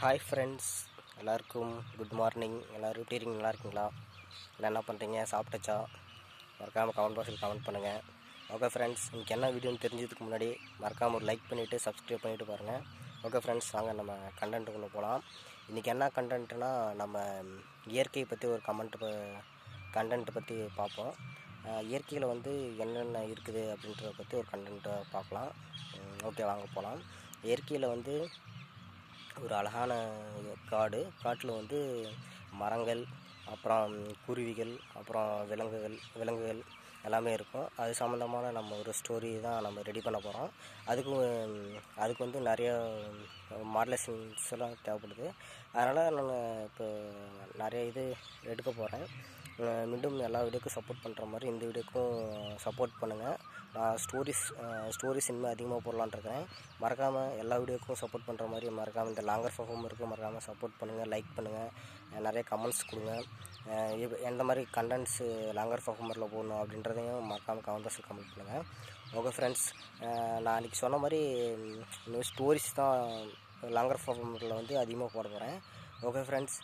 Hi friends எல்லாருக்கும் good morning எல்லோரும் எப்படி இருக்கீங்க? நல்லா இருக்கீங்களா? இல்லை என்ன பண்ணுறீங்க சாப்பிட்டச்சா? மறக்காமல் கமெண்ட் பாக்ஸில் கமெண்ட் பண்ணுங்கள் ஓகே ஃப்ரெண்ட்ஸ் இன்றைக்கி என்ன வீடியோன்னு தெரிஞ்சதுக்கு முன்னாடி மறக்காமல் ஒரு லைக் பண்ணிவிட்டு சப்ஸ்கிரைப் பண்ணிவிட்டு பாருங்கள் ஓகே ஃப்ரெண்ட்ஸ் வாங்க நம்ம கண்டென்ட்டுக்குள்ளே போகலாம் இன்றைக்கி என்ன கண்டென்ட்னா நம்ம இயற்கையை பற்றி ஒரு கமெண்ட் கண்டென்ட்டை பற்றி பார்ப்போம். இயற்கையில் வந்து என்னென்ன இருக்குது அப்படின்றத பற்றி ஒரு கண்டென்ட்டை பார்க்கலாம். ஓகே வாங்க போகலாம் இயற்கையில் வந்து ஒரு அழகான காடு. காட்டில் வந்து மரங்கள் அப்புறம் குருவிகள் அப்புறம் விலங்குகள் விலங்குகள் எல்லாமே இருக்கும். அது சம்மந்தமான நம்ம ஒரு ஸ்டோரி தான் நம்ம ரெடி பண்ண போகிறோம் அதுக்கு அதுக்கு வந்து நிறைய மாடலேஷன்ஸ் எல்லாம் தேவைப்படுது. அதனால் நான் இப்போ நிறைய இது எடுக்க போகிறேன் மீண்டும் எல்லா வீடியோக்கும் சப்போர்ட் பண்ணுற மாதிரி இந்த வீடியோக்கும் சப்போர்ட் பண்ணுங்கள் நான் ஸ்டோரிஸ் ஸ்டோரிஸ் இனிமேல் அதிகமாக போடலான்ட்ருக்கிறேன் மறக்காமல் எல்லா வீடியோக்கும் சப்போர்ட் பண்ணுற மாதிரி மறக்காமல் இந்த லாங்கர் பர்ஃபார்ம் இருக்குது மறக்காமல் சப்போர்ட் பண்ணுங்கள் லைக் பண்ணுங்கள் நிறைய கமெண்ட்ஸ் கொடுங்க. எந்த மாதிரி கண்டென்ட்ஸு லாங்கர் பர்ஃபார்மரில் போடணும் அப்படின்றதையும் மறக்காமல் கமெண்ட்ஸில் கமெண்ட் பண்ணுங்கள் ஓகே ஃப்ரெண்ட்ஸ் நான் அன்றைக்கி சொன்ன மாதிரி இன்னும் ஸ்டோரிஸ் தான் லாங்கர் பர்ஃபார்மரில் வந்து அதிகமாக போட போகிறேன் ஓகே ஃப்ரெண்ட்ஸ்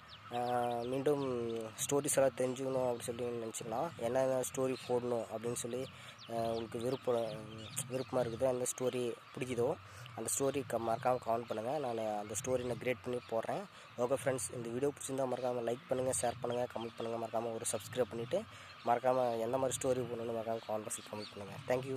மீண்டும் ஸ்டோரிஸ் எல்லாம் தெரிஞ்சுக்கணும் அப்படின்னு சொல்லி நினச்சிங்கன்னா என்னென்ன ஸ்டோரி போடணும் அப்படின்னு சொல்லி உங்களுக்கு விருப்பம் விருப்பமாக இருக்குதோ அந்த ஸ்டோரி பிடிக்குதோ அந்த ஸ்டோரி க மறக்காமல் கமெண்ட் பண்ணுங்கள் நான் அந்த ஸ்டோரி நான் கிரியேட் பண்ணி போடுறேன். ஓகே ஃப்ரெண்ட்ஸ் இந்த வீடியோ பிடிச்சிருந்தால் மறக்காமல் லைக் பண்ணுங்கள் ஷேர் பண்ணுங்கள் கமெண்ட் பண்ணுங்கள் மறக்காமல் ஒரு சப்ஸ்கிரைப் பண்ணிவிட்டு மறக்காமல் எந்த மாதிரி ஸ்டோரி போடணும்னு மறக்காமல் கமெண்ட் பாக்ஸில் கமெண்ட் பண்ணுங்கள் தேங்க்யூ